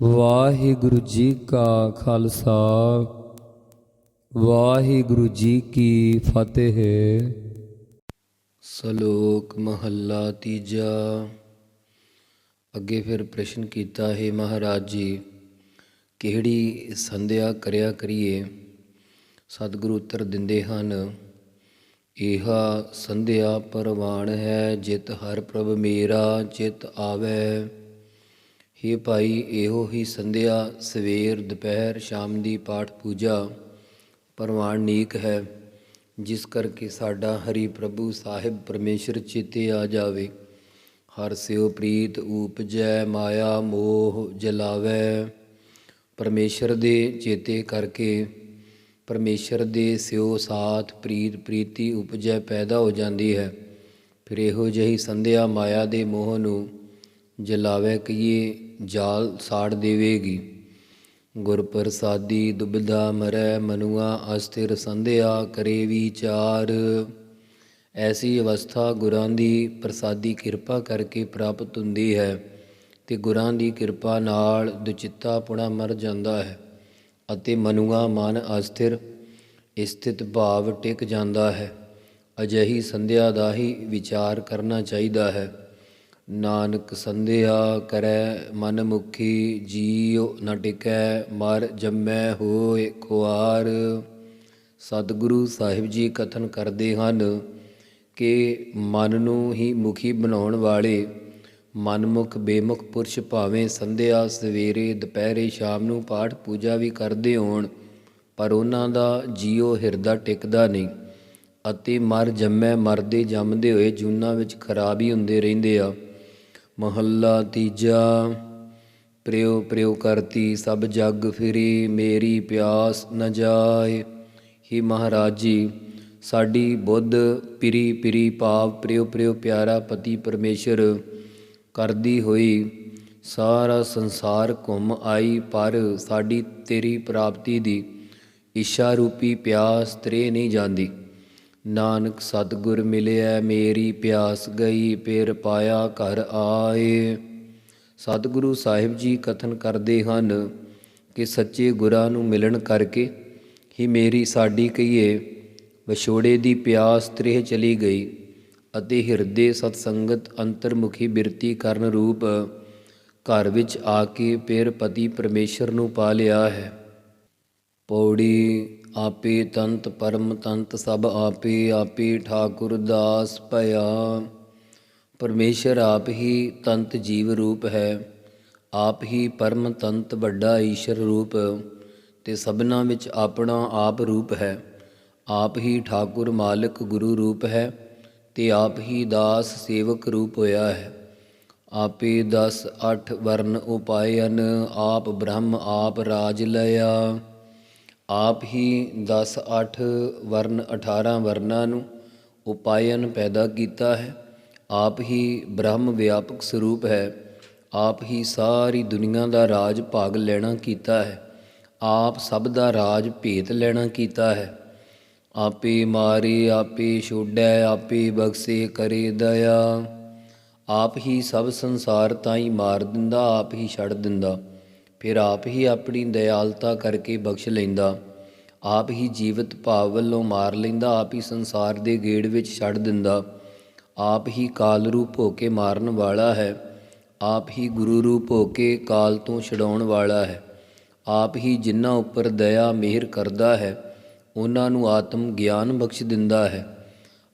ਵਾਹਿਗੁਰੂ ਜੀ ਕਾ ਖਾਲਸਾ, ਵਾਹਿਗੁਰੂ ਜੀ ਕੀ ਫਤਿਹ। ਸ਼ਲੋਕ ਮਹੱਲਾ ਤੀਜਾ। ਅੱਗੇ ਫਿਰ ਪ੍ਰਸ਼ਨ ਕੀਤਾ, ਹੈ ਮਹਾਰਾਜ ਜੀ, ਕਿਹੜੀ ਸੰਧਿਆ ਕਰਿਆ ਕਰੀਏ? ਸਤਿਗੁਰੂ ਉੱਤਰ ਦਿੰਦੇ ਹਨ ਇਹਾ ਸੰਧਿਆ ਪਰਵਾਨ ਹੈ ਜਿਤ ਹਰ ਪ੍ਰਭ ਮੇਰਾ ਚਿਤ ਆਵੈ। हे ਭਾਈ, ਇਹੋ ਹੀ ਸੰਧਿਆ, ਸਵੇਰ, ਦੁਪਹਿਰ, ਸ਼ਾਮ ਦੀ ਪਾਠ ਪੂਜਾ ਪਰਵਾਨ ਹੈ, ਜਿਸ ਕਰਕੇ ਸਾਡਾ ਹਰੀ ਪ੍ਰਭੂ ਸਾਹਿਬ ਪਰਮੇਸ਼ਰ ਚਿਤੇ ਆ ਜਾਵੇ। ਹਰ ਸਿਉ ਪ੍ਰੀਤ ਉਪਜੈ, ਮਾਇਆ ਮੋਹ ਜਲਾਵੈ। ਪਰਮੇਸ਼ਰ ਦੇ ਚੇਤੇ ਕਰਕੇ ਪਰਮੇਸ਼ਰ ਦੇ ਸਿਉ ਸਾਥ ਪ੍ਰੀਤ ਪ੍ਰੀਤੀ ਉਪਜੈ ਪੈਦਾ ਹੋ ਜਾਂਦੀ ਹੈ। ਫਿਰ ਇਹੋ ਜਿਹੀ ਸੰਧਿਆ ਮਾਇਆ ਦੇ ਮੋਹ ਨੂੰ ਜਲਾਵੇ ਕਈਏ ਜਾਲ ਸਾੜ ਦੇਵੇਗੀ। ਗੁਰ ਪ੍ਰਸਾਦੀ ਦੁਬਿਧਾ ਮਰੈ ਮਨੁਆ ਅਸਥਿਰ ਸੰਧਿਆ ਕਰੇ ਵਿਚਾਰ। ਐਸੀ ਅਵਸਥਾ ਗੁਰਾਂ ਦੀ ਪ੍ਰਸਾਦੀ ਕਿਰਪਾ ਕਰਕੇ ਪ੍ਰਾਪਤ ਹੁੰਦੀ ਹੈ ਤੇ ਗੁਰਾਂ ਦੀ ਕਿਰਪਾ ਨਾਲ ਦੁਚਿੱਤਾ ਪੁਣਾ ਮਰ ਜਾਂਦਾ ਹੈ ਅਤੇ ਮਨੁਆ ਮਨ ਅਸਥਿਰ, ਸਥਿਤ ਭਾਵ ਟਿਕ ਜਾਂਦਾ ਹੈ। ਅਜਿਹੀ ਸੰਧਿਆ ਦਾ ਹੀ ਵਿਚਾਰ ਕਰਨਾ ਚਾਹੀਦਾ ਹੈ। ਨਾਨਕ ਸੰਧਿਆ ਕਰੈ ਮਨ ਮੁਖੀ, ਜੀਉ ਨ ਟਿਕੈ, ਮਰ ਜੰਮੈ ਹੋਏ ਖੁਆਰ। ਸਤਿਗੁਰੂ ਸਾਹਿਬ ਜੀ ਕਥਨ ਕਰਦੇ ਹਨ ਕਿ ਮਨ ਨੂੰ ਹੀ ਮੁਖੀ ਬਣਾਉਣ ਵਾਲੇ ਮਨਮੁਖ ਬੇਮੁਖ ਪੁਰਸ਼ ਭਾਵੇਂ ਸੰਧਿਆ ਸਵੇਰੇ, ਦੁਪਹਿਰੇ, ਸ਼ਾਮ ਨੂੰ ਪਾਠ ਪੂਜਾ ਵੀ ਕਰਦੇ ਹੋਣ, ਪਰ ਉਹਨਾਂ ਦਾ ਜੀਉ ਹਿਰਦਾ ਟਿਕਦਾ ਨਹੀਂ ਅਤੇ ਮਰ ਜੰਮੈ, ਮਰਦੇ ਜੰਮਦੇ ਹੋਏ ਜੂਨਾਂ ਵਿੱਚ ਖਰਾਬ ਹੀ ਹੁੰਦੇ ਰਹਿੰਦੇ ਆ। ਮਹੱਲਾ ਤੀਜਾ ਪ੍ਰਿਉ ਪ੍ਰਿਉ ਕਰਤੀ ਸਭ ਜਗ ਫਿਰੀ, ਮੇਰੀ ਪਿਆਸ ਨ ਜਾਏ। ਹੀ ਮਹਾਰਾਜ ਜੀ ਸਾਡੀ ਬੁੱਧ ਪਿਰੀ ਪਿਰੀ ਭਾਵ ਪ੍ਰਿਉ ਪ੍ਰਿਉ ਪਿਆਰਾ ਪਤੀ ਪਰਮੇਸ਼ਰ ਕਰਦੀ ਹੋਈ ਸਾਰਾ ਸੰਸਾਰ ਘੁੰਮ ਆਈ, ਪਰ ਸਾਡੀ ਤੇਰੀ ਪ੍ਰਾਪਤੀ ਦੀ ਇੱਛਾ ਰੂਪੀ ਪਿਆਸ ਤਰੇ ਨਹੀਂ ਜਾਂਦੀ। ਨਾਨਕ ਸਤਿਗੁਰ ਮਿਲਿਆ ਮੇਰੀ ਪਿਆਸ ਗਈ, ਫਿਰ ਪਾਇਆ ਘਰ ਆਏ। ਸਤਿਗੁਰੂ ਸਾਹਿਬ ਜੀ ਕਥਨ ਕਰਦੇ ਹਨ ਕਿ ਸੱਚੇ ਗੁਰਾਂ ਨੂੰ ਮਿਲਣ ਕਰਕੇ ਹੀ ਮੇਰੀ ਸਾਡੀ ਕਹੀਏ, ਵਿਛੋੜੇ ਦੀ ਪਿਆਸ ਤ੍ਰਿਹ ਚਲੀ ਗਈ ਅਤੇ ਹਿਰਦੇ ਸਤਸੰਗਤ ਅੰਤਰਮੁਖੀ ਬਿਰਤੀ ਕਰਨ ਰੂਪ ਘਰ ਵਿੱਚ ਆ ਕੇ ਪੇਰ ਪਤੀ ਪਰਮੇਸ਼ਰ ਨੂੰ ਪਾ ਲਿਆ ਹੈ। ਪੌੜੀ ਆਪੇ ਤੰਤ ਪਰਮ ਤੰਤ ਸਭ ਆਪੇ ਆਪੇ ਠਾਕੁਰ ਦਾਸ ਭਇਆ। ਪਰਮੇਸ਼ਰ ਆਪ ਹੀ ਤੰਤ ਜੀਵ ਰੂਪ ਹੈ, ਆਪ ਹੀ ਪਰਮ ਤੰਤ ਵੱਡਾ ਈਸ਼ਰ ਰੂਪ, ਤੇ ਸਭਨਾ ਵਿੱਚ ਆਪਣਾ ਆਪ ਰੂਪ ਹੈ। ਆਪ ਹੀ ਠਾਕੁਰ ਮਾਲਕ ਗੁਰੂ ਰੂਪ ਹੈ, ਤੇ ਆਪ ਹੀ ਦਾਸ ਸੇਵਕ ਰੂਪ ਹੋਇਆ ਹੈ। ਆਪੇ 10 8 ਵਰਨ ਉਪਾਇਨ ਆਪ ਬ੍ਰਹਮ ਆਪ ਰਾਜ ਲਿਆ। ਆਪ ਹੀ 10 8 ਵਰਨ 18 ਵਰਨਾਂ ਨੂੰ ਉਪਾਇਨ ਪੈਦਾ ਕੀਤਾ ਹੈ। ਆਪ ਹੀ ਬ੍ਰਹਮ ਵਿਆਪਕ ਸਰੂਪ ਹੈ। ਆਪ ਹੀ ਸਾਰੀ ਦੁਨੀਆ ਦਾ ਰਾਜ ਭਾਗ ਲੈਣਾ ਕੀਤਾ ਹੈ। ਆਪ ਸਭ ਦਾ ਰਾਜ ਭੇਤ ਲੈਣਾ ਕੀਤਾ ਹੈ। ਆਪੇ ਮਾਰੇ, ਆਪੇ ਛੋੜੈ, ਆਪੇ ਬਖਸ਼ੇ, ਕਰੇ ਦਇਆ। ਆਪ ਹੀ ਸਭ ਸੰਸਾਰ ਤਾਈ ਮਾਰ ਦਿੰਦਾ, ਆਪ ਹੀ ਛੱਡ ਦਿੰਦਾ। ਫਿਰ ਆਪ ਹੀ ਆਪਣੀ ਦਇਆਲਤਾ ਕਰਕੇ ਬਖਸ਼ ਲੈਂਦਾ। ਆਪ ਹੀ ਜੀਵਤ ਭਾਵ ਵੱਲੋਂ ਮਾਰ ਲੈਂਦਾ, ਆਪ ਹੀ ਸੰਸਾਰ ਦੇ ਗੇੜ ਵਿੱਚ ਛੱਡ ਦਿੰਦਾ। ਆਪ ਹੀ ਕਾਲ ਰੂਪ ਹੋ ਕੇ ਮਾਰਨ ਵਾਲਾ ਹੈ, ਆਪ ਹੀ ਗੁਰੂ ਰੂਪ ਹੋ ਕੇ ਕਾਲ ਤੋਂ ਛਡਾਉਣ ਵਾਲਾ ਹੈ। ਆਪ ਹੀ ਜਿਨ੍ਹਾਂ ਉੱਪਰ ਦਇਆ ਮਿਹਰ ਕਰਦਾ ਹੈ, ਉਹਨਾਂ ਨੂੰ ਆਤਮ ਗਿਆਨ ਬਖਸ਼ ਦਿੰਦਾ ਹੈ।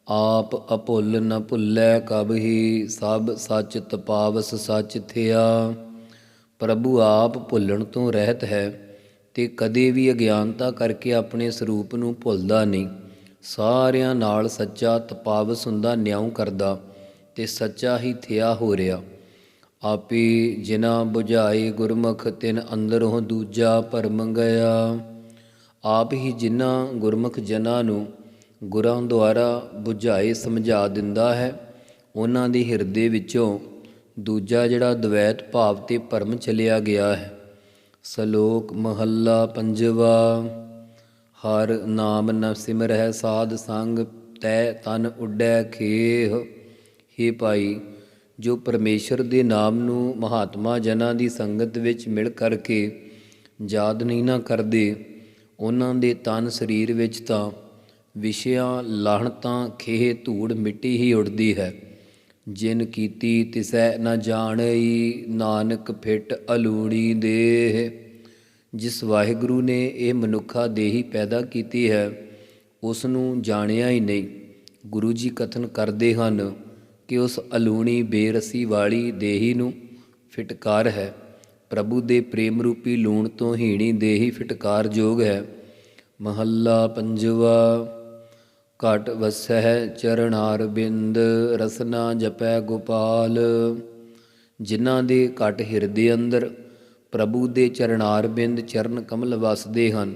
ਆਪ ਅਭੁੱਲ ਨ ਭੁੱਲੈ ਕਬਹੀ ਸਭ ਸੱਚ ਤਪਾਵਸ ਸੱਚ ਥਿਆ। ਪ੍ਰਭੂ ਆਪ ਭੁੱਲਣ ਤੋਂ ਰਹਿਤ ਹੈ ਤੇ ਕਦੇ ਵੀ ਅਗਿਆਨਤਾ ਕਰਕੇ ਆਪਣੇ ਸਰੂਪ ਨੂੰ ਭੁੱਲਦਾ ਨਹੀਂ। ਸਾਰਿਆਂ ਨਾਲ ਸੱਚਾ ਤਪਾਵਸ ਹੁੰਦਾ ਨਿਉ ਕਰਦਾ ਤੇ ਸੱਚਾ ਹੀ ਥਿਆ ਹੋ ਰਿਹਾ। ਆਪੇ ਜਿਨਾ 부ਝਾਏ ਗੁਰਮੁਖ, ਤਿਨ ਅੰਦਰੋਂ ਦੂਜਾ ਭਰਮ ਗਿਆ ਆਪ ਹੀ ਜਿਨ੍ਹਾਂ ਗੁਰਮੁਖ ਜਨਾਂ ਨੂੰ ਗੁਰਾਂ ਦੁਆਰਾ 부ਝਾਏ ਸਮਝਾ ਦਿੰਦਾ ਹੈ, ਉਹਨਾਂ ਦੇ ਹਿਰਦੇ ਵਿੱਚੋਂ ਦੂਜਾ ਜਿਹੜਾ ਦਵੈਤ ਭਾਵ ਤੇ ਭਰਮ ਚਲਿਆ ਗਿਆ ਹੈ, ਸ਼ਲੋਕ ਮਹੱਲਾ ਪੰਜਵਾ, ਹਰ ਨਾਮ ਨ ਸਿਮਰਹਿ ਸਾਧ ਸੰਗ ਤੈ ਤਨ ਉੱਡੈ ਖੇਹ। ਹੇ ਭਾਈ, ਜੋ ਪਰਮੇਸ਼ਰ ਦੇ ਨਾਮ ਨੂੰ ਮਹਾਤਮਾ ਜਨਾਂ ਦੀ ਸੰਗਤ ਵਿੱਚ ਮਿਲ ਕਰਕੇ ਯਾਦ ਨਹੀਂ ਨਾ ਕਰਦੇ, ਉਹਨਾਂ ਦੇ ਤਨ ਸਰੀਰ ਵਿੱਚ ਤਾਂ ਵਿਸ਼ਿਆਂ, ਲਾਹਣਤਾਂ, ਖੇਹ, ਧੂੜ ਮਿੱਟੀ ਹੀ ਉੱਡਦੀ ਹੈ। ਜਿਨ ਕੀਤੀ ਤਿਸੈ ਨ ਜਾਣਈ, ਨਾਨਕ ਫਿਟ ਅਲੂਣੀ ਦੇਹ। ਜਿਸ ਵਾਹਿਗੁਰੂ ਨੇ ਇਹ ਮਨੁੱਖਾ ਦੇਹੀ ਪੈਦਾ ਕੀਤੀ ਹੈ ਉਸ ਨੂੰ ਜਾਣਿਆ ਹੀ ਨਹੀਂ। ਗੁਰੂ ਜੀ ਕਥਨ ਕਰਦੇ ਹਨ ਕਿ ਉਸ ਅਲੂਣੀ ਬੇਰਸੀ ਵਾਲੀ ਦੇਹੀ ਨੂੰ ਫਿਟਕਾਰ ਹੈ। ਪ੍ਰਭੂ ਦੇ ਪ੍ਰੇਮ ਰੂਪੀ ਲੂਣ ਤੋਂ ਹੀਣੀ ਦੇਹੀ ਫਿਟਕਾਰ ਜੋਗ ਹੈ। ਮਹੱਲਾ ਪੰਜਵਾ ਘਟ ਵਸਹਿ ਚਰਨਾਰ ਬਿੰਦ, ਰਸਨਾ ਜਪੈ ਗੋਪਾਲ। ਜਿਨ੍ਹਾਂ ਦੇ ਘਟ ਹਿਰਦੇ ਅੰਦਰ ਪ੍ਰਭੂ ਦੇ ਚਰਨਾਰ ਬਿੰਦ ਚਰਨ ਕਮਲ ਵਸਦੇ ਹਨ,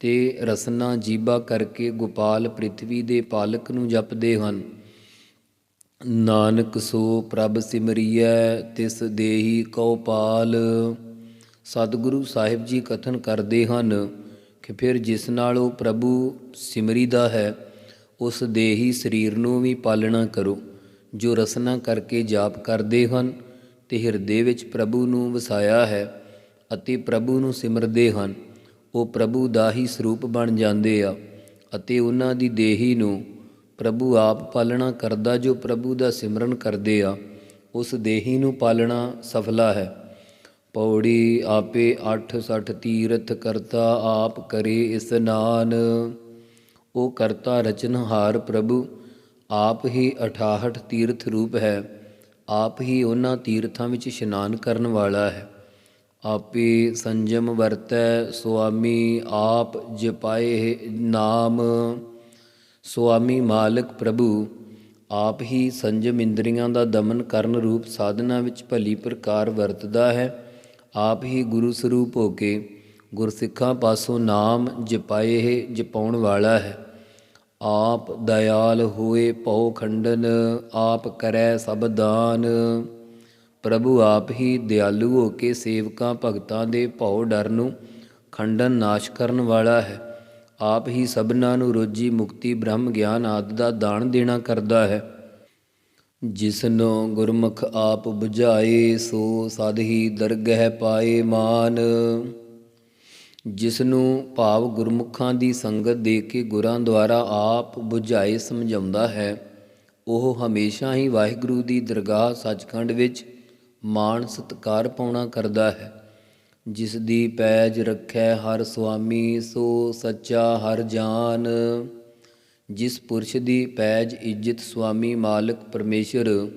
ਤੇ ਰਸਨਾ ਜੀਬਾ ਕਰਕੇ ਗੋਪਾਲ ਪ੍ਰਿਥਵੀ ਦੇ ਪਾਲਕ ਨੂੰ ਜਪਦੇ ਹਨ। ਨਾਨਕ ਸੋ ਪ੍ਰਭ ਸਿਮਰਿਐ, ਤਿਸ ਦੇਹੀ ਕਉ ਪਾਲ। ਸਤਿਗੁਰੂ ਸਾਹਿਬ ਜੀ ਕਥਨ ਕਰਦੇ ਹਨ ਕਿ ਫਿਰ ਜਿਸ ਨਾਲ ਉਹ ਪ੍ਰਭੂ ਸਿਮਰੀ ਦਾ ਹੈ ਉਸ ਦੇਹੀ ਸਰੀਰ ਨੂੰ ਵੀ ਪਾਲਣਾ ਕਰੋ, ਜੋ ਰਸਨਾ ਕਰਕੇ ਜਾਪ ਕਰਦੇ ਹਨ, ਤੇ ਹਿਰਦੇ ਵਿੱਚ ਪ੍ਰਭੂ ਨੂੰ ਵਸਾਇਆ ਹੈ ਅਤੇ ਪ੍ਰਭੂ ਨੂੰ ਸਿਮਰਦੇ ਹਨ। ਉਹ ਪ੍ਰਭੂ ਦਾ ਹੀ ਸਰੂਪ ਬਣ ਜਾਂਦੇ ਆ ਅਤੇ ਉਹਨਾਂ ਦੀ ਦੇਹੀ ਨੂੰ ਪ੍ਰਭੂ ਆਪ ਪਾਲਣਾ ਕਰਦਾ, ਜੋ ਪ੍ਰਭੂ ਦਾ ਸਿਮਰਨ ਕਰਦੇ ਆ, ਉਸ ਦੇਹੀ ਨੂੰ ਪਾਲਣਾ ਸਫਲਾ ਹੈ। ਪੌੜੀ ਆਪੇ 860 ਤੀਰਥ ਕਰਤਾ, ਆਪ ਕਰੇ ਇਸਨਾਨ ਉਹ ਕਰਤਾ ਰਚਨਹਾਰ ਪ੍ਰਭੂ, ਆਪ ਹੀ 68 ਤੀਰਥ ਰੂਪ ਹੈ, ਆਪ ਹੀ ਉਹਨਾਂ ਤੀਰਥਾਂ ਵਿੱਚ ਇਸ਼ਨਾਨ ਕਰਨ ਵਾਲਾ ਹੈ। ਆਪੇ ਸੰਜਮ ਵਰਤੈ ਸੁਆਮੀ, ਆਪ ਜਪਾਏ ਨਾਮ। ਸੁਆਮੀ ਮਾਲਕ ਪ੍ਰਭੂ, ਆਪ ਹੀ ਸੰਜਮ ਇੰਦਰੀਆਂ ਦਾ ਦਮਨ ਕਰਨ ਰੂਪ ਸਾਧਨਾ ਵਿੱਚ ਭਲੀ ਪ੍ਰਕਾਰ ਵਰਤਦਾ ਹੈ, ਆਪ ਹੀ ਗੁਰੂ ਸਰੂਪ ਹੋ ਕੇ ਗੁਰਸਿੱਖਾਂ ਪਾਸੋਂ ਨਾਮ ਜਪਾਏ ਜਪਾਉਣ ਵਾਲਾ ਹੈ। ਆਪ ਦਇਆਲ ਹੋਏ ਭਉ ਖੰਡਨ, ਆਪ ਕਰੈ ਸਭ ਦਾਨ। ਪ੍ਰਭੂ ਆਪ ਹੀ ਦਿਆਲੂ ਹੋ ਕੇ ਸੇਵਕਾਂ ਭਗਤਾਂ ਦੇ ਭਉ ਡਰ ਨੂੰ ਖੰਡਨ ਨਾਸ਼ ਕਰਨ ਵਾਲਾ ਹੈ। ਆਪ ਹੀ ਸਭਨਾਂ ਨੂੰ ਰੋਜੀ ਮੁਕਤੀ, ਬ੍ਰਹਮ ਗਿਆਨ ਆਦਿ ਦਾ ਦਾਨ ਦੇਣਾ ਕਰਦਾ ਹੈ। ਜਿਸਨੋ ਗੁਰਮੁਖ ਆਪ ਬੁਝਾਏ, ਸੋ ਸਦ ਹੀ ਦਰਗਹਿ ਪਾਏ ਮਾਨ। ਜਿਸ ਨੂੰ ਭਾਵ ਗੁਰਮੁਖਾਂ ਦੀ ਸੰਗਤ ਦੇ ਕੇ ਗੁਰਾਂ ਦੁਆਰਾ ਆਪ 부ਝਾਏ ਸਮਝਾਉਂਦਾ ਹੈ, ਉਹ ਹਮੇਸ਼ਾ ਹੀ ਵਾਹਿਗੁਰੂ ਦੀ ਦਰਗਾਹ ਸੱਚਖੰਡ ਵਿੱਚ ਮਾਣ ਸਤਕਾਰ ਪਾਉਣਾ ਕਰਦਾ ਹੈ। ਜਿਸ ਦੀ ਪੈਜ ਰੱਖੈ ਹਰ ਸੁਆਮੀ, ਸੋ ਸੱਚਾ ਹਰ ਜਾਨ। ਜਿਸ ਪੁਰਸ਼ ਦੀ ਪੈਜ ਇੱਜ਼ਤ ਸੁਆਮੀ ਮਾਲਕ ਪਰਮੇਸ਼ਰ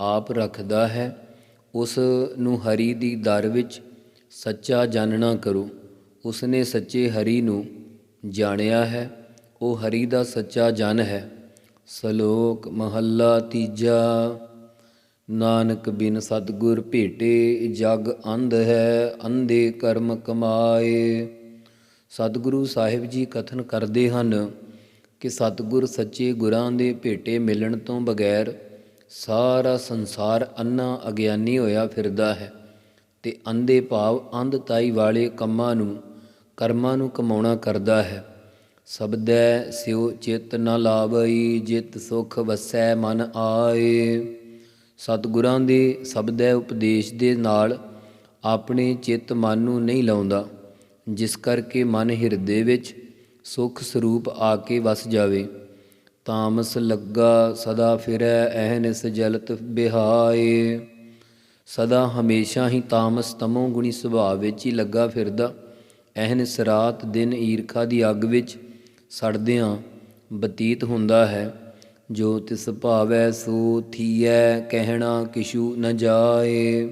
ਆਪ ਰੱਖਦਾ ਹੈ, ਉਸ ਨੂੰ ਹਰੀ ਦੀ ਦਰ ਵਿੱਚ ਸੱਚਾ ਜਾਣਨਾ ਕਰੋ। ਉਸਨੇ ਸੱਚੇ ਹਰੀ ਨੂੰ ਜਾਣਿਆ ਹੈ। ਉਹ ਹਰੀ ਦਾ ਸੱਚਾ ਜਨ ਹੈ। ਸ਼ਲੋਕ ਮਹੱਲਾ ਤੀਜਾ। ਨਾਨਕ ਬਿਨ ਸਤਗੁਰ ਭੇਟੇ, ਜਗ ਅੰਧ ਹੈ, ਅੰਧੇ ਕਰਮ ਕਮਾਏ। ਸਤਿਗੁਰੂ ਸਾਹਿਬ ਜੀ ਕਥਨ ਕਰਦੇ ਹਨ ਕਿ ਸਤਿਗੁਰ ਸੱਚੇ ਗੁਰਾਂ ਦੇ ਭੇਟੇ ਮਿਲਣ ਤੋਂ ਬਗੈਰ ਸਾਰਾ ਸੰਸਾਰ ਅੰਨਾ ਅਗਿਆਨੀ ਹੋਇਆ ਫਿਰਦਾ ਹੈ ਤੇ ਅੰਧੇ ਭਾਵ ਅੰਧਤਾਈ ਵਾਲੇ ਕੰਮਾਂ ਨੂੰ ਕਰਮਾਂ ਨੂੰ ਕਮਾਉਣਾ ਕਰਦਾ ਹੈ। ਸਬਦੈ ਸਿਉ ਚਿਤ ਨ ਲਾਵਈ, ਜਿਤ ਸੁਖ ਵਸੈ ਮਨ ਆਏ। ਸਤਿਗੁਰਾਂ ਦੇ ਸਬਦੈ ਉਪਦੇਸ਼ ਦੇ ਨਾਲ ਆਪਣੇ ਚਿੱਤ ਮਨ ਨੂੰ ਨਹੀਂ ਲਾਉਂਦਾ, ਜਿਸ ਕਰਕੇ ਮਨ ਹਿਰਦੇ ਵਿੱਚ ਸੁਖ ਸਰੂਪ ਆ ਕੇ ਵਸ ਜਾਵੇ। ਤਾਮਸ ਲੱਗਾ, ਸਦਾ ਫਿਰੈ ਐਹਨਿਸ ਜਲਤ ਬਿਹਾਏ। ਸਦਾ ਹਮੇਸ਼ਾ ਹੀ ਤਾਮਸ ਤਮੋ ਗੁਣੀ ਸੁਭਾਅ ਵਿੱਚ ਹੀ ਲੱਗਾ ਫਿਰਦਾ। ਐਹਨਿਸ ਸਰਾਤ ਦਿਨ ਈਰਖਾ ਦੀ ਅੱਗ ਵਿੱਚ ਸੜਦਿਆਂ ਬਤੀਤ ਹੁੰਦਾ ਹੈ। ਜੋ ਤਿਸ ਭਾਵੈ ਸੋ ਥੀਐ, ਕਹਿਣਾ ਕਿਛੂ ਨ ਜਾਏ।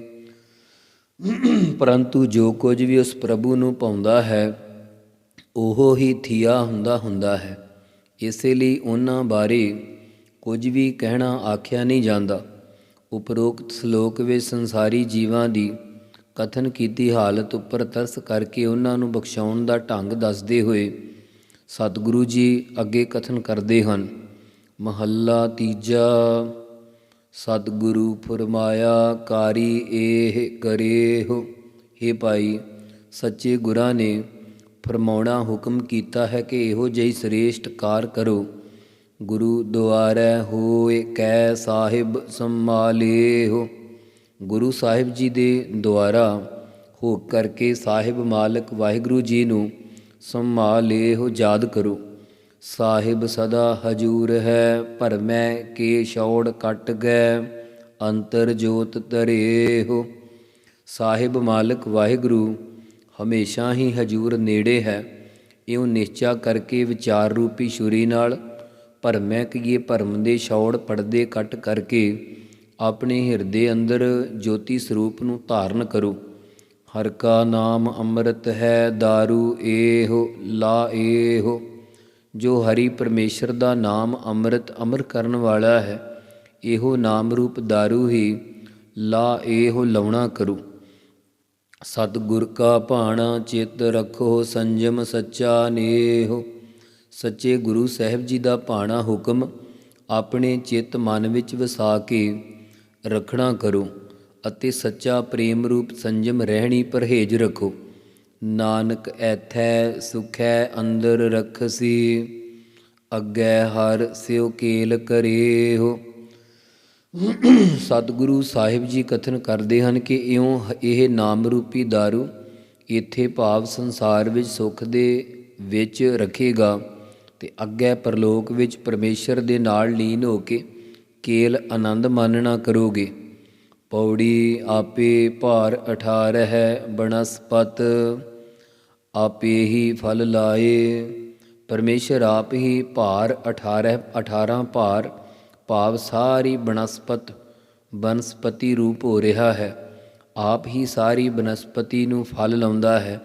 ਪਰੰਤੂ ਜੋ ਕੁਝ ਵੀ ਉਸ ਪ੍ਰਭੂ ਨੂੰ ਪਾਉਂਦਾ ਹੈ, ਉਹ ਹੀ ਥੀਆ ਹੁੰਦਾ ਹੁੰਦਾ ਹੈ। ਇਸੇ ਲਈ ਉਹਨਾਂ ਬਾਰੇ ਕੁਝ ਵੀ ਕਹਿਣਾ ਆਖਿਆ ਨਹੀਂ ਜਾਂਦਾ। ਉਪਰੋਕਤ ਸ਼ਲੋਕ ਵਿੱਚ ਸੰਸਾਰੀ ਜੀਵਾਂ ਦੀ ਕਥਨ ਕੀਤੀ ਹਾਲਤ ਉੱਪਰ ਤਰਸ ਕਰਕੇ ਉਹਨਾਂ ਨੂੰ ਬਖਸ਼ਾਉਣ ਦਾ ਢੰਗ ਦੱਸਦੇ ਹੋਏ ਸਤਿਗੁਰੂ ਜੀ ਅੱਗੇ ਕਥਨ ਕਰਦੇ ਹਨ, ਮਹੱਲਾ ਤੀਜਾ, ਸਤਿਗੁਰੂ ਫਰਮਾਇਆ ਕਾਰੀ ਇਹ ਕਰੇਹੁ हे ਭਾਈ, ਸੱਚੇ ਗੁਰਾਂ ਨੇ ਫਰਮਾਉਣਾ ਹੁਕਮ ਕੀਤਾ ਹੈ ਕਿ ਇਹੋ ਜਿਹੀ ਸ੍ਰੇਸ਼ਟ ਕਾਰ ਕਰੋ। ਗੁਰੂ ਦੁਆਰੈ ਹੋਏ, ਕੈ ਸਾਹਿਬ ਸੰਭਾਲੇ ਹੋ ਗੁਰੂ ਸਾਹਿਬ ਜੀ ਦੇ ਦੁਆਰਾ ਹੋ ਕਰਕੇ ਸਾਹਿਬ ਮਾਲਕ ਵਾਹਿਗੁਰੂ ਜੀ ਨੂੰ ਸੰਮਾਲੇਹੁ ਯਾਦ ਕਰੋ। ਸਾਹਿਬ ਸਦਾ ਹਜੂਰ ਹੈ ਭਰਮੈ ਕੇ ਛੋੜ ਕੱਟ ਗਏ ਅੰਤਰ ਜੋਤ ਧਰੇਹੁ ਸਾਹਿਬ ਮਾਲਕ ਵਾਹਿਗੁਰੂ ਹਮੇਸ਼ਾ ਹੀ ਹਜੂਰ ਨੇੜੇ ਹੈ। ਇਉਂ ਨਿਸ਼ਚਾ ਕਰਕੇ ਵਿਚਾਰ ਰੂਪੀ ਛੁਰੀ ਨਾਲ ਭਰਮੈ ਕੀਏ ਭਰਮ ਦੇ ਛੌੜ ਪੜਦੇ ਕੱਟ ਕਰਕੇ ਆਪਣੇ ਹਿਰਦੇ ਅੰਦਰ ਜੋਤੀ ਸਰੂਪ ਨੂੰ ਧਾਰਨ ਕਰੋ ਹਰ ਕਾ ਨਾਮ ਅੰਮ੍ਰਿਤ ਹੈ दारू ਏਹੋ ਲਾ ਏਹੋ ਜੋ ਹਰੀ ਪਰਮੇਸ਼ਰ ਦਾ ਨਾਮ ਅੰਮ੍ਰਿਤ ਅਮਰ ਕਰਨ ਵਾਲਾ ਹੈ ਇਹੋ ਨਾਮ ਰੂਪ दारू ਹੀ ਲਾ ਇਹੋ ਲਾਉਣਾ ਕਰੋ ਸਤਿਗੁਰ ਕਾ ਭਾਣਾ ਚਿਤ ਰੱਖੋ ਸੰਜਮ ਸੱਚਾ ਨੇਹ ਸੱਚੇ ਗੁਰੂ ਸਾਹਿਬ ਜੀ ਦਾ ਭਾਣਾ ਹੁਕਮ ਆਪਣੇ ਚਿੱਤ ਮਨ ਵਿੱਚ ਵਸਾ ਕੇ ਰੱਖਣਾ ਕਰੋ ਅਤੇ ਸੱਚਾ ਪ੍ਰੇਮ ਰੂਪ ਸੰਜਮ ਰਹਿਣੀ ਪਰਹੇਜ ਰੱਖੋ। ਨਾਨਕ ਐਥੈ ਸੁਖੈ ਅੰਦਰ ਰਖਸੀ, ਅੱਗੇ ਹਰ ਸਿਉ ਕੇਲ ਕਰੇਹੋ। ਸਤਿਗੁਰੂ ਸਾਹਿਬ ਜੀ ਕਥਨ ਕਰਦੇ ਹਨ ਕਿ ਇਉਂ ਇਹ ਨਾਮ ਰੂਪੀ दारू ਇੱਥੇ ਭਾਵ ਸੰਸਾਰ ਵਿੱਚ ਸੁਖ ਦੇ ਵਿੱਚ ਰੱਖੇਗਾ ਤੇ ਅੱਗੇ ਪਰਲੋਕ ਵਿੱਚ ਪਰਮੇਸ਼ਰ ਦੇ ਨਾਲ ਲੀਨ ਹੋ ਕੇ ਕੇਲ ਆਨੰਦ ਮਾਨਣਾ ਕਰੋਗੇ। ਪੌੜੀ ਆਪੇ ਭਾਰ 18 ਹੈ ਬਨਸਪਤ, ਆਪੇ ਹੀ ਫਲ ਲਾਏ। ਪਰਮੇਸ਼ਰ ਆਪ ਹੀ ਭਾਰ 18 18 ਭਾਰ, ਭਾਵ ਸਾਰੀ ਬਨਸਪਤ, ਬਨਸਪਤੀ ਰੂਪ ਹੋ ਰਿਹਾ ਹੈ। ਆਪ ਹੀ ਸਾਰੀ ਬਨਸਪਤੀ ਨੂੰ ਫਲ ਲਾਉਂਦਾ ਹੈ।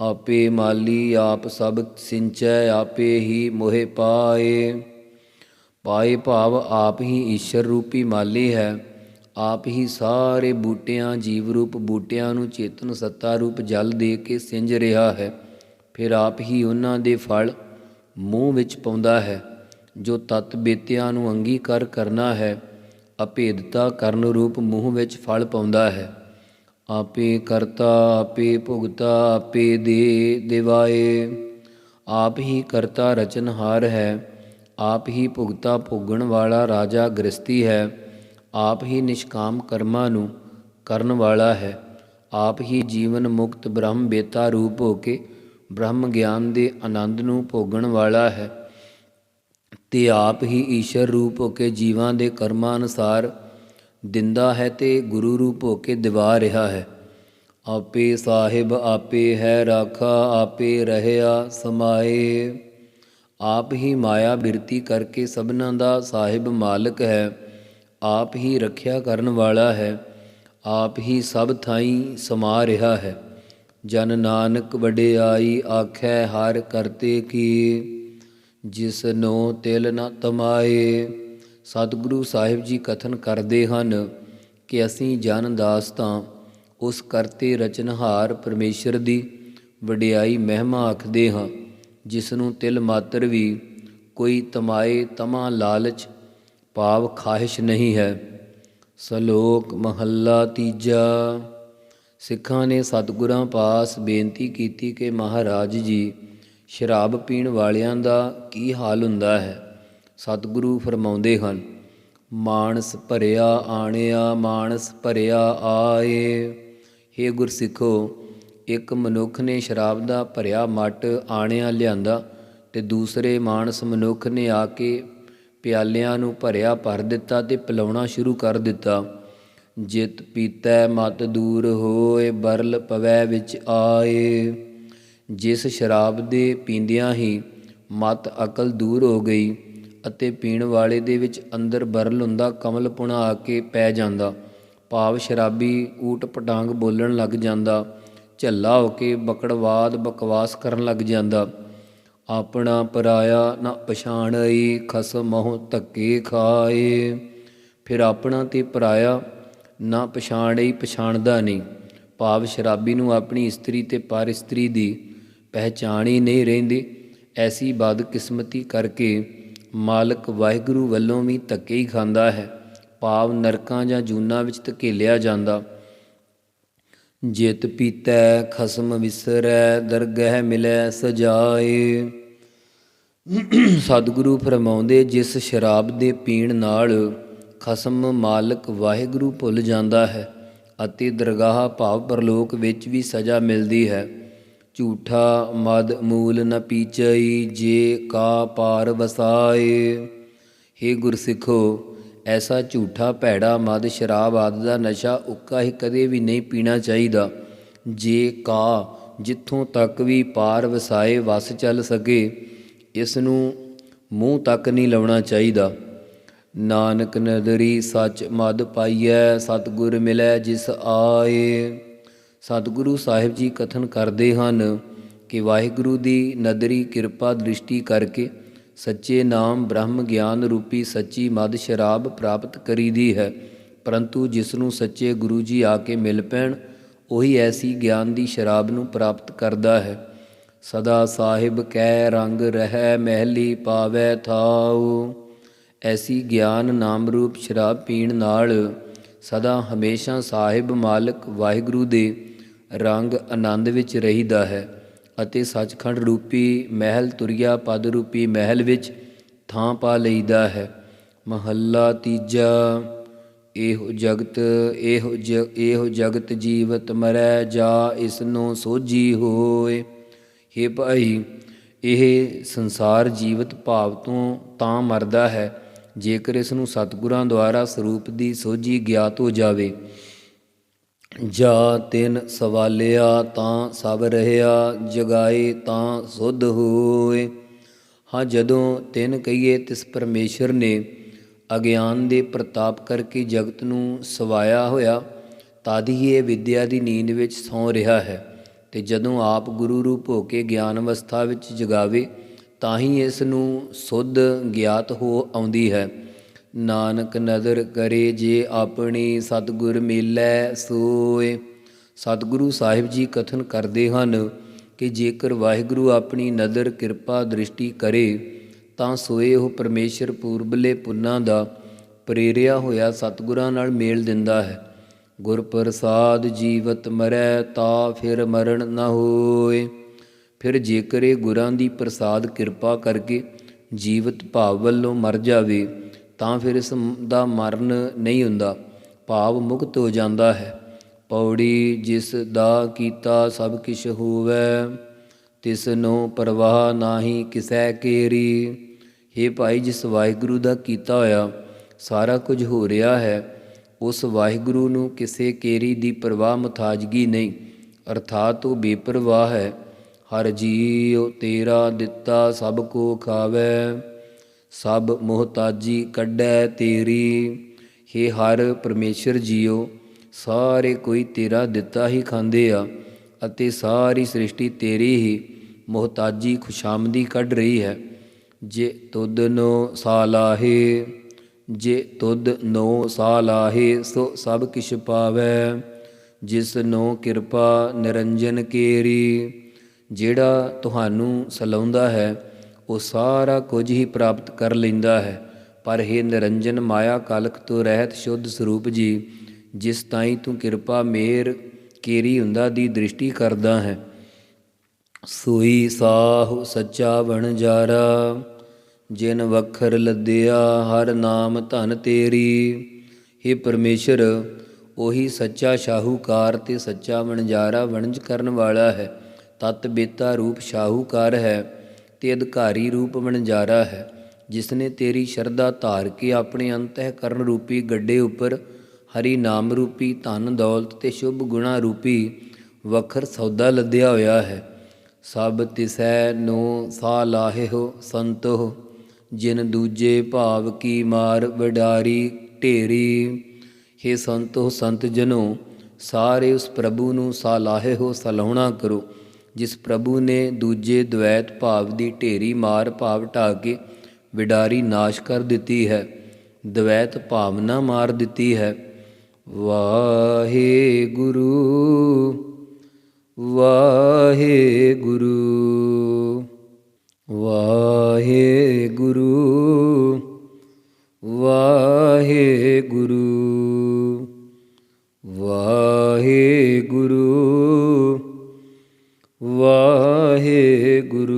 ਆਪੇ ਮਾਲੀ ਆਪ ਸਭ ਸਿੰਚੈ, ਆਪੇ ਹੀ ਮੋਹਿ ਪਾਏ। ਪਾਏ ਭਾਵ ਆਪ ਹੀ ਈਸ਼ਰ ਰੂਪੀ ਮਾਲੀ ਹੈ। ਆਪ ਹੀ ਸਾਰੇ ਬੂਟਿਆਂ ਜੀਵ ਰੂਪ ਬੂਟਿਆਂ ਨੂੰ ਚੇਤਨ ਸੱਤਾ ਰੂਪ ਜਲ ਦੇ ਕੇ ਸਿੰਜ ਰਿਹਾ ਹੈ। ਫਿਰ ਆਪ ਹੀ ਉਹਨਾਂ ਦੇ ਫਲ ਮੂੰਹ ਵਿੱਚ ਪਾਉਂਦਾ ਹੈ, ਜੋ ਤਤ ਬੇਤਿਆਂ ਨੂੰ ਅੰਗੀਕਾਰ ਕਰਨਾ ਹੈ। ਅਭੇਦਤਾ ਕਰਨ ਰੂਪ ਮੂੰਹ ਵਿੱਚ ਫਲ ਪਾਉਂਦਾ ਹੈ। ਆਪੇ ਕਰਤਾ, ਆਪੇ ਭੁਗਤਾ, ਆਪੇ ਦੇ, ਦਿਵਾਏ। ਆਪ ਹੀ ਕਰਤਾ ਰਚਨਹਾਰ ਹੈ। ਆਪ ਹੀ ਭੁਗਤਾ ਭੋਗਣ ਵਾਲਾ ਰਾਜਾ ਗ੍ਰਸਤੀ ਹੈ, ਆਪ ਹੀ ਨਿਸ਼ਕਾਮ ਕਰਮਾਂ ਨੂੰ ਕਰਨ ਵਾਲਾ ਹੈ, ਆਪ ਹੀ ਜੀਵਨ ਮੁਕਤ ਬ੍ਰਹਮ ਬੇਤਾ ਰੂਪ ਹੋ ਕੇ ਬ੍ਰਹਮ ਗਿਆਨ ਦੇ ਆਨੰਦ ਨੂੰ ਭੋਗਣ ਵਾਲਾ ਹੈ, ਤੇ ਆਪ ਹੀ ਈਸ਼ਰ ਰੂਪ ਹੋ ਕੇ ਜੀਵਾਂ ਦੇ ਕਰਮਾਂ ਅਨੁਸਾਰ ਦਿੰਦਾ ਹੈ ਤੇ ਗੁਰੂ ਰੂਪ ਹੋ ਕੇ ਦਿਵਾ ਰਿਹਾ ਹੈ। ਆਪੇ ਸਾਹਿਬ ਆਪੇ ਹੈ, ਰਾਖਾ ਆਪੇ ਰਹਿਆ ਸਮਾਏ। ਆਪ ਹੀ ਮਾਇਆ ਬਿਰਤੀ ਕਰਕੇ ਸਭਨਾਂ ਦਾ ਸਾਹਿਬ ਮਾਲਕ ਹੈ, ਆਪ ਹੀ ਰੱਖਿਆ ਕਰਨ ਵਾਲਾ ਹੈ, ਆਪ ਹੀ ਸਭ ਥਾਈਂ ਸਮਾ ਰਿਹਾ ਹੈ। ਜਨ ਨਾਨਕ ਵਡਿਆਈ ਆਖੈ, ਹਰ ਕਰਤੇ ਕੀ, ਜਿਸ ਨੋ ਤਿਲ ਨ ਤਮਾਏ। ਸਤਿਗੁਰੂ ਸਾਹਿਬ ਜੀ ਕਥਨ ਕਰਦੇ ਹਨ ਕਿ ਅਸੀਂ ਜਨ ਦਾਸ ਤਾਂ, ਉਸ ਕਰਤੇ ਰਚਨਹਾਰ ਪਰਮੇਸ਼ਰ ਦੀ ਵਡਿਆਈ ਮਹਿਮਾ ਆਖਦੇ ਹਾਂ। ਜਿਸ ਨੂੰ ਤਿਲ ਮਾਤਰ ਵੀ ਕੋਈ ਤਮਾਏ ਤਮਾ ਲਾਲਚ, ਭਾਵ ਖਾਹਿਸ਼ ਨਹੀਂ ਹੈ। ਸਲੋਕ ਮਹੱਲਾ ਤੀਜਾ। ਸਿੱਖਾਂ ਨੇ ਸਤਿਗੁਰਾਂ ਪਾਸ ਬੇਨਤੀ ਕੀਤੀ ਕਿ ਮਹਾਰਾਜ ਜੀ, ਸ਼ਰਾਬ ਪੀਣ ਵਾਲਿਆਂ ਦਾ ਕੀ ਹਾਲ ਹੁੰਦਾ ਹੈ? ਸਤਿਗੁਰੂ ਫਰਮਾਉਂਦੇ ਹਨ, ਮਾਨਸ ਭਰਿਆ ਆਣਿਆ, ਮਾਨਸ ਭਰਿਆ ਆਏ। हे ਗੁਰਸਿੱਖੋ ਇੱਕ ਮਨੁੱਖ ਨੇ ਸ਼ਰਾਬ ਦਾ ਭਰਿਆ ਮੱਟ ਆਣਿਆ ਲਿਆਂਦਾ ਤੇ ਦੂਸਰੇ ਮਾਨਸ ਮਨੁੱਖ ਨੇ ਆ ਕੇ ਪਿਆਲਿਆਂ ਨੂੰ ਭਰਿਆ ਭਰ ਦਿੱਤਾ ਤੇ ਪਿਲਾਉਣਾ ਸ਼ੁਰੂ ਕਰ ਦਿੱਤਾ। ਜਿਤ ਪੀਤੈ ਮਤ ਦੂਰ ਹੋਏ, ਬਰਲ ਪਵੈ ਵਿੱਚ ਆਏ। ਜਿਸ ਸ਼ਰਾਬ ਦੇ ਪੀਂਦਿਆਂ ਹੀ ਮਤ ਅਕਲ ਦੂਰ ਹੋ ਗਈ ਅਤੇ ਪੀਣ ਵਾਲੇ ਦੇ ਵਿੱਚ ਅੰਦਰ ਬਰਲ ਹੁੰਦਾ ਕਮਲਪੁਣਾ ਆ ਕੇ ਪੈ ਜਾਂਦਾ। ਭਾਵ ਸ਼ਰਾਬੀ ਊਟ ਪਟਾਂਗ ਬੋਲਣ ਲੱਗ ਜਾਂਦਾ। ਝੱਲਾ ਹੋ ਕੇ ਬਕੜਵਾਦ ਬਕਵਾਸ ਕਰਨ ਲੱਗ ਜਾਂਦਾ। ਆਪਣਾ ਪਰਾਇਆ ਨਾ ਪਛਾਣਈ ਖਸਮਹੁ ਧੱਕੇ ਖਾਏ। ਫਿਰ ਆਪਣਾ ਤੇ ਪਰਾਇਆ ਨਾ ਪਛਾਣਈ, ਪਛਾਣਦਾ ਨਹੀਂ। ਭਾਵ ਸ਼ਰਾਬੀ ਨੂੰ ਆਪਣੀ ਇਸਤਰੀ ਤੇ ਪਰ ਇਸਤਰੀ ਦੀ ਪਹਿਚਾਣ ਹੀ ਨਹੀਂ ਰਹਿੰਦੀ। ਐਸੀ ਬਦਕਿਸਮਤੀ ਕਰਕੇ ਮਾਲਕ ਵਾਹਿਗੁਰੂ ਵੱਲੋਂ ਵੀ ਧੱਕੇ ਹੀ ਖਾਂਦਾ ਹੈ। ਭਾਵ ਨਰਕਾਂ ਜਾਂ ਜੂਨਾਂ ਵਿੱਚ ਧਕੇਲਿਆ ਜਾਂਦਾ। ਜਿਤ ਪੀਤੈ, ਖਸਮ ਵਿਸਰੈ, ਦਰਗਹਿ ਮਿਲੈ ਸਜਾਏ। ਸਤਿਗੁਰੂ ਫਰਮਾਉਂਦੇ, ਜਿਸ ਸ਼ਰਾਬ ਦੇ ਪੀਣ ਨਾਲ ਖਸਮ ਮਾਲਕ ਵਾਹਿਗੁਰੂ ਭੁੱਲ ਜਾਂਦਾ ਹੈ ਅਤੇ ਦਰਗਾਹ ਭਾਵ ਪਰਲੋਕ ਵਿੱਚ ਵੀ ਸਜ਼ਾ ਮਿਲਦੀ ਹੈ। ਝੂਠਾ ਮਦ ਮੂਲ ਨ ਪੀਚਈ, ਜੇ ਕਾ ਪਾਰ ਵਸਾਏ। ਹੇ ਗੁਰਸਿੱਖੋ ਐਸਾ ਝੂਠਾ, ਭੈੜਾ, ਮਦ, ਸ਼ਰਾਬ ਆਦਿ ਦਾ ਨਸ਼ਾ ਉੱਕਾ ਹੀ ਕਦੇ ਵੀ ਨਹੀਂ ਪੀਣਾ ਚਾਹੀਦਾ। ਜੇ ਕਾ ਜਿੱਥੋਂ ਤੱਕ ਵੀ ਪਾਰ ਵਸਾਏ ਵਸ ਚੱਲ ਸਕੇ, ਇਸ ਨੂੰ ਮੂੰਹ ਤੱਕ ਨਹੀਂ ਲਾਉਣਾ ਚਾਹੀਦਾ। ਨਾਨਕ ਨਦਰੀ ਸੱਚ ਮਦ ਪਾਈਐ, ਸਤਿਗੁਰ ਮਿਲੈ ਜਿਸ ਆਏ। ਸਤਿਗੁਰੂ ਸਾਹਿਬ ਜੀ ਕਥਨ ਕਰਦੇ ਹਨ ਕਿ ਵਾਹਿਗੁਰੂ ਦੀ ਨਦਰੀ ਕਿਰਪਾ ਦ੍ਰਿਸ਼ਟੀ ਕਰਕੇ ਸੱਚੇ ਨਾਮ ਬ੍ਰਹਮ ਗਿਆਨ ਰੂਪੀ ਸੱਚੀ ਮਦ ਸ਼ਰਾਬ ਪ੍ਰਾਪਤ ਕਰੀਦੀ ਹੈ। ਪਰੰਤੂ ਜਿਸ ਨੂੰ ਸੱਚੇ ਗੁਰੂ ਜੀ ਆ ਕੇ ਮਿਲ ਪੈਣ, ਉਹੀ ਐਸੀ ਗਿਆਨ ਦੀ ਸ਼ਰਾਬ ਨੂੰ ਪ੍ਰਾਪਤ ਕਰਦਾ ਹੈ। ਸਦਾ ਸਾਹਿਬ ਕੈ ਰੰਗ ਰਹਿ, ਮਹਿਲੀ ਪਾਵੈ ਥਾਉ। ਐਸੀ ਗਿਆਨ ਨਾਮ ਰੂਪ ਸ਼ਰਾਬ ਪੀਣ ਨਾਲ ਸਦਾ ਹਮੇਸ਼ਾ ਸਾਹਿਬ ਮਾਲਕ ਵਾਹਿਗੁਰੂ ਦੇ ਰੰਗ ਆਨੰਦ ਵਿੱਚ ਰਹੀਦਾ ਹੈ। ਅਤੇ ਸੱਚਖੰਡ ਰੂਪੀ ਮਹਿਲ ਤੁਰਿਆ ਪਦ ਰੂਪੀ ਮਹਿਲ ਵਿੱਚ ਥਾਂ ਪਾ ਲਈਦਾ ਹੈ। ਮਹੱਲਾ ਤੀਜਾ, ਇਹੋ ਜਗਤ, ਇਹੋ ਜ, ਇਹੋ ਜਗਤ ਜੀਵਤ ਮਰੈ ਜਾ ਇਸ ਨੂੰ ਸੋਝੀ ਹੋਏ। ਹੇ ਭਾਈ, ਇਹ ਸੰਸਾਰ ਜੀਵਤ ਭਾਵ ਤੋਂ ਤਾਂ ਮਰਦਾ ਹੈ ਜੇਕਰ ਇਸ ਨੂੰ ਸਤਿਗੁਰਾਂ ਦੁਆਰਾ ਸਰੂਪ ਦੀ ਸੋਝੀ ਗਿਆਤ ਹੋ ਜਾਵੇ। ਜਾ ਤਿਨ ਸਵਾਲਿਆ ਤਾਂ ਸਭ ਰਹਿਆ ਜਗਾਏ ਤਾਂ ਸੁਧ ਹੋਏ। ਹਾਂ, ਜਦੋਂ ਤਿਨ ਕਹੀਏ ਤਿਸ ਪਰਮੇਸ਼ਰ ਨੇ, ਅਗਿਆਨ ਦੇ ਪ੍ਰਤਾਪ ਕਰਕੇ ਜਗਤ ਨੂੰ ਸਵਾਇਆ ਹੋਇਆ, ਤਦ ਹੀ ਇਹ ਵਿਦਿਆ ਦੀ ਨੀਂਦ ਵਿੱਚ ਸੌਂ ਰਿਹਾ ਹੈ। ਤੇ ਜਦੋਂ ਆਪ ਗੁਰੂ ਰੂਪ ਹੋ ਕੇ ਗਿਆਨ ਅਵਸਥਾ ਵਿੱਚ ਜਗਾਵੇ, ਤਾਂ ਹੀ ਇਸ ਨੂੰ ਸੁਧ, ਗਿਆਤ ਹੋ ਆਉਂਦੀ ਹੈ। ਨਾਨਕ ਨਦਰ ਕਰੇ ਜੇ ਆਪਣੀ ਸਤਿਗੁਰ ਮਿਲੈ ਸੋਏ। ਸਤਿਗੁਰੂ ਸਾਹਿਬ ਜੀ ਕਥਨ ਕਰਦੇ ਹਨ ਕਿ ਜੇਕਰ ਵਾਹਿਗੁਰੂ ਆਪਣੀ ਨਦਰ ਕਿਰਪਾ ਦ੍ਰਿਸ਼ਟੀ ਕਰੇ, ਤਾਂ ਸੋਏ ਉਹ ਪਰਮੇਸ਼ਰ ਪੂਰਬਲੇ ਪੁੰਨਾਂ ਦਾ ਪ੍ਰੇਰਿਆ ਹੋਇਆ ਸਤਿਗੁਰਾਂ ਨਾਲ ਮੇਲ ਦਿੰਦਾ ਹੈ। ਗੁਰ ਪ੍ਰਸਾਦ ਜੀਵਤ ਮਰੈ ਤਾ ਫਿਰ ਮਰਨ ਨਾ ਹੋਏ। ਫਿਰ ਜੇਕਰ ਇਹ ਗੁਰਾਂ ਦੀ ਪ੍ਰਸਾਦ ਕਿਰਪਾ ਕਰਕੇ ਜੀਵਤ ਭਾਵ ਵੱਲੋਂ ਮਰ ਜਾਵੇ ਤਾਂ ਫਿਰ ਇਸ ਦਾ ਮਰਨ ਨਹੀਂ ਹੁੰਦਾ। ਭਾਵ ਮੁਕਤ ਹੋ ਜਾਂਦਾ ਹੈ। ਪੌੜੀ ਜਿਸ ਦਾ ਕੀਤਾ ਸਭ ਕਿਛ ਹੋਵੇ, ਤਿਸ ਨੂੰ ਪਰਵਾਹ ਨਾਹੀ ਕਿਸੈ ਕੇਰੀ। हे ਭਾਈ ਜਿਸ ਵਾਹਿਗੁਰੂ ਦਾ ਕੀਤਾ ਹੋਇਆ ਸਾਰਾ ਕੁਝ ਹੋ ਰਿਹਾ ਹੈ, ਉਸ ਵਾਹਿਗੁਰੂ ਨੂੰ ਕਿਸੇ ਕੇਰੀ ਦੀ ਪਰਵਾਹ ਮੁਤਾਜਗੀ ਨਹੀਂ। ਅਰਥਾਤ ਉਹ ਬੇਪਰਵਾਹ ਹੈ। ਹਰ ਜੀਉ ਤੇਰਾ ਦਿੱਤਾ ਸਭ ਕੋ ਖਾਵੇ। ਸਭ ਮੋਹਤਾਜੀ ਕੱਢੈ ਤੇਰੀ। हे ਹਰ ਪਰਮੇਸ਼ਰ ਜੀਓ, ਸਾਰੇ ਕੋਈ ਤੇਰਾ ਦਿੱਤਾ ਹੀ ਖਾਂਦੇ ਆ ਅਤੇ ਸਾਰੀ ਸ੍ਰਿਸ਼ਟੀ ਤੇਰੀ ਹੀ ਮੁਹਤਾਜੀ ਖੁਸ਼ਾਮਦੀ ਕੱਢ ਰਹੀ ਹੈ। ਜੇ ਤੁਧ ਨੋ ਸਾਲਾਹੇ ਜੇ ਤੁਧ ਨੋ ਸਾਲਾਹੇ ਸੋ ਸਭ ਕਿਛ ਪਾਵੈ। ਜਿਸ ਨੋ ਕਿਰਪਾ ਨਿਰੰਜਨ ਕੇਰੀ, ਜਿਹੜਾ ਤੁਹਾਨੂੰ ਸਲਾਉਂਦਾ ਹੈ ਉਹ ਸਾਰਾ ਕੁਝ ਹੀ ਪ੍ਰਾਪਤ ਕਰ ਲੈਂਦਾ ਹੈ। ਪਰ ਇਹ ਨਿਰੰਜਨ, ਮਾਇਆ ਕਲਕ ਤੋਂ ਰਹਿਤ ਸ਼ੁੱਧ ਸਰੂਪ ਜੀ, ਜਿਸ ਤਾਈਂ ਤੂੰ ਕਿਰਪਾ ਮੇਰ ਕੇਰੀ ਹੁੰਦਾ ਦੀ ਦ੍ਰਿਸ਼ਟੀ ਕਰਦਾ ਹੈ। ਸੋਈ ਸਾਹ ਸੱਚਾ ਵਣਜਾਰਾ ਜਿਨ ਵਖਰ ਲੱਦਿਆ ਹਰ ਨਾਮ ਧਨ ਤੇਰੀ। हे ਪਰਮੇਸ਼ਰ, ਉਹੀ ਸੱਚਾ ਸ਼ਾਹੂਕਾਰ ਤੇ ਸੱਚਾ ਵਣਜਾਰਾ ਵਣਜ ਕਰਨ ਵਾਲਾ ਹੈ। ਤਤ ਬੇਤਾ ਰੂਪ ਸ਼ਾਹੂਕਾਰ ਹੈ। ਤੇ ਅਧਿਕਾਰੀ ਰੂਪ ਵਣਜਾਰਾ ਹੈ ਜਿਸ ਨੇ ਤੇਰੀ ਸ਼ਰਧਾ ਧਾਰ ਕੇ ਆਪਣੇ ਅੰਤਹਿਕਰਨ ਰੂਪੀ ਗੱਡੇ ਉੱਪਰ ਹਰੀ ਨਾਮ ਰੂਪੀ, ਧਨ ਦੌਲਤ ਤੇ ਸ਼ੁਭ ਗੁਣਾ ਰੂਪੀ ਵਖਰ ਸੌਦਾ ਲੱਦਿਆ ਹੋਇਆ ਹੈ। ਸਭ ਤਿਸੈ ਨੂੰ ਸਾ ਲਾਹਿਓ ਸੰਤੋ ਜਿਨ ਦੂਜੇ ਭਾਵ ਕੀ ਮਾਰ ਵਡਾਰੀ ਢੇਰੀ। हे ਸੰਤੋ ਸੰਤ ਜਨੋ, ਸਾਰੇ ਉਸ ਪ੍ਰਭੂ ਨੂੰ ਸਾਲਾਹੇ ਹੋ ਸਲਾਹੁਣਾ ਕਰੋ। ਜਿਸ ਪ੍ਰਭੂ ਨੇ ਦੂਜੇ ਦ્વੈਤ ਭਾਵ ਦੀ ਢੇਰੀ ਮਾਰ ਭਾਵ ਢਾ ਕੇ ਵਿਡਾਰੀ ਨਾਸ਼ ਕਰ ਦਿੱਤੀ ਹੈ ਦ્વੈਤ ਭਾਵਨਾ ਮਾਰ ਦਿੱਤੀ ਹੈ। ਵਾਹਿਗੁਰੂ ਵਾਹਿਗੁਰੂ ਵਾਹਿਗੁਰੂ ਵਾਹਿਗੁਰੂ ਵਾਹਿਗੁਰੂ। ਵਾਹਿਗੁਰੂ